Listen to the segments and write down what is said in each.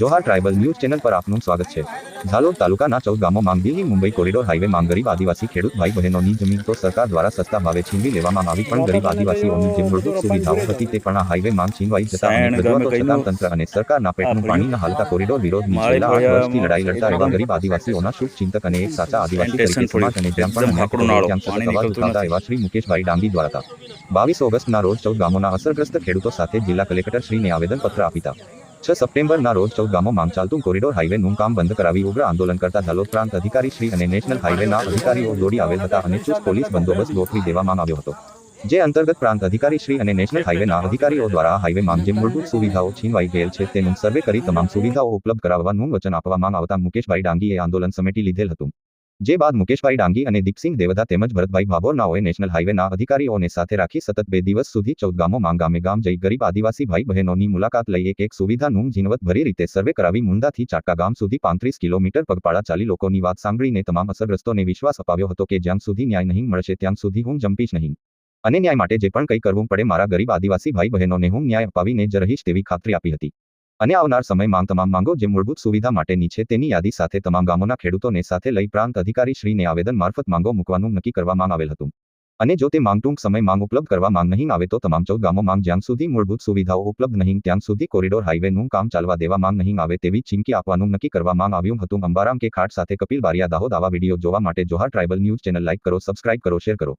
Johar tribal news channel પર આપનું સ્વાગત છે. ઝાલોદ તાલુકાના ચૌદ ગામોમાં દિલ્હી મુંબઈ કોરિડોર હાઈવે માંગ ગરીબ આદિવાસી ખેડૂત ભાઈ બહેનોની જમીન તો સરકાર દ્વારા સસ્તા ભાવે છીનવી લેવામાં આવી પણ ગરીબ આદિવાસીઓની જે મૂળભૂત સુવિધાઓ હતી તે પણ આ હાઈવે માંગ છીનવાઈ જતા ગામે છતાં તંત્ર અને સરકારના પેટનું પાણીના હાલતા કોરિડોર વિરોધની છેલ્લા આઠ વર્ષથી લડાઈ લડતા એવા ગરીબ આદિવાસીઓના શુભ ચિંતક અને એક સાચા આદિવાસી તરીકે સમાજ અને જ્યાં પણ. ત્યાં સવાલ ઉઠાવતા એવા શ્રી મુકેશભાઈ ડાંગી દ્વારા હતા. બાવીસ ઓગસ્ટના રોજ ચૌદ ગામોના અસરગ્રસ્ત ખેડૂતો સાથે જિલ્લા કલેક્ટર શ્રીને આવેદનપત્ર આપીતા છ સપ્ટેમ્બરના રોજ ચૌદ ગામોમાં ચાલતું કોરિડોર હાઈવેનું કામ બંધ કરાવી ઉગ્ર આંદોલન કરતા ઝાલોદ પ્રાંત અધિકારી શ્રી અને નેશનલ હાઈવેના અધિકારીઓ દોડી આવેલ હતા અને ચુસ્ત પોલીસ બંદોબસ્ત ગોઠવી દેવામાં આવ્યો હતો. જે અંતર્ગત પ્રાંત અધિકારી શ્રી અને નેશનલ હાઈવેના અધિકારીઓ દ્વારા હાઈવે હાઈવેમાં જે મૂળભૂત સુવિધાઓ છીનવાઈ ગયેલ છે તેનું સર્વે કરી તમામ સુવિધાઓ ઉપલબ્ધ કરાવવાનું વચન આપવામાં આવતા મુકેશભાઈ ડાંગીએ આંદોલન સમેટી લીધેલ હતું. જે બાદ મુકેશભાઈ ડાંગી અને દીપસિંહ દેવદા તેમજ ભરતભાઈ ભાભોરનાઓએ નેશનલ હાઈવેના અધિકારીઓને સાથે રાખી સતત બે દિવસ સુધી ચૌદ ગામોમાં ગામે ગામ જઈ ગરીબ આદિવાસી ભાઈ બહેનોની મુલાકાત લઈ એક એક સુવિધાનું ઝીણવટ ભરી રીતે સર્વે કરાવી મુંદાથી ચાટકા ગામ સુધી પાંત્રીસ કિલોમીટર પગપાળા ચાલી લોકોની વાત સાંભળીને તમામ અસરગ્રસ્તોને વિશ્વાસ અપાવ્યો હતો કે જ્યાં સુધી ન્યાય નહીં મળશે ત્યાં સુધી હું જંપીશ નહીં. અને ન્યાય માટે જે પણ કંઈ કરવું પડે મારા ગરીબ આદિવાસી ભાઈ બહેનોને હું ન્યાય અપાવીને જ રહીશ તેવી ખાતરી આપી હતી. અને આવનાર સમયમાં તમામ માંગો જે મૂળભૂત સુવિધા માટેની છે તેની યાદી સાથે તમામ ગામોના ખેડૂતોને સાથે લઈ પ્રાંત અધિકારી શ્રીને આવેદન મારફત માંગો મૂકવાનું નક્કી કરવામાં આવેલ હતું. અને જો તે માંગ ટૂંક સમય માંગ ઉપલબ્ધ કરવા માંગ નહીં આવે તો તમામ ચૌદ ગામો માંગ જ્યાં સુધી મૂળભૂત સુવિધાઓ ઉપલબ્ધ નહીં ત્યાં સુધી કોરિડોર હાઈવેનું કામ ચાલવા દેવા માંગ નહીં આવે તેવી ચીમકી આપવાનું નક્કી કરવામાં આવ્યું હતું. અંબારામ કે ખાટ સાથે કપિલ બારિયા દાહોદ આવા વીડિયો જોવા માટે Johar tribal news channel like કરો, સબસ્ક્રાઇબ કરો, શેર કરો.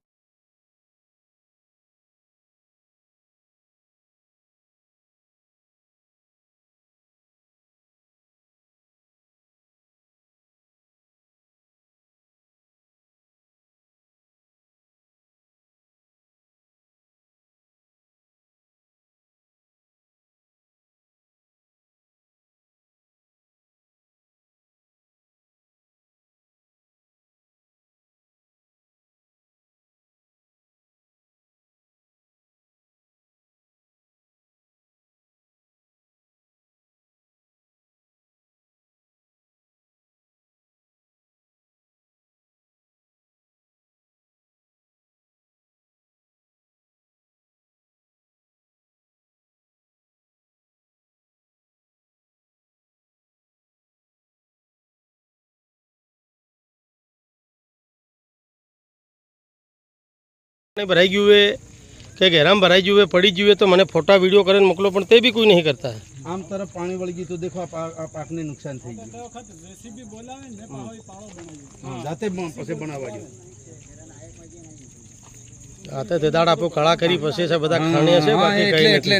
ભરાઈ ગયું હોય કે ઘેરામ ભરાઈ ગયું હોય પડી ગયું તો મને ફોટા વીડિયો કરીને મોકલો પણ તે બી કોઈ નહીં કરતા. આમ તરફ પાણી વળી ગયું તો દેખો આ પાકને નુકસાન થઈ ગયું. જાતે પછી બનાવવા ગયો. તો દાડ આપો કળા કરી પછી છે બધા ખાણી હશે બાકી એટલે એટલે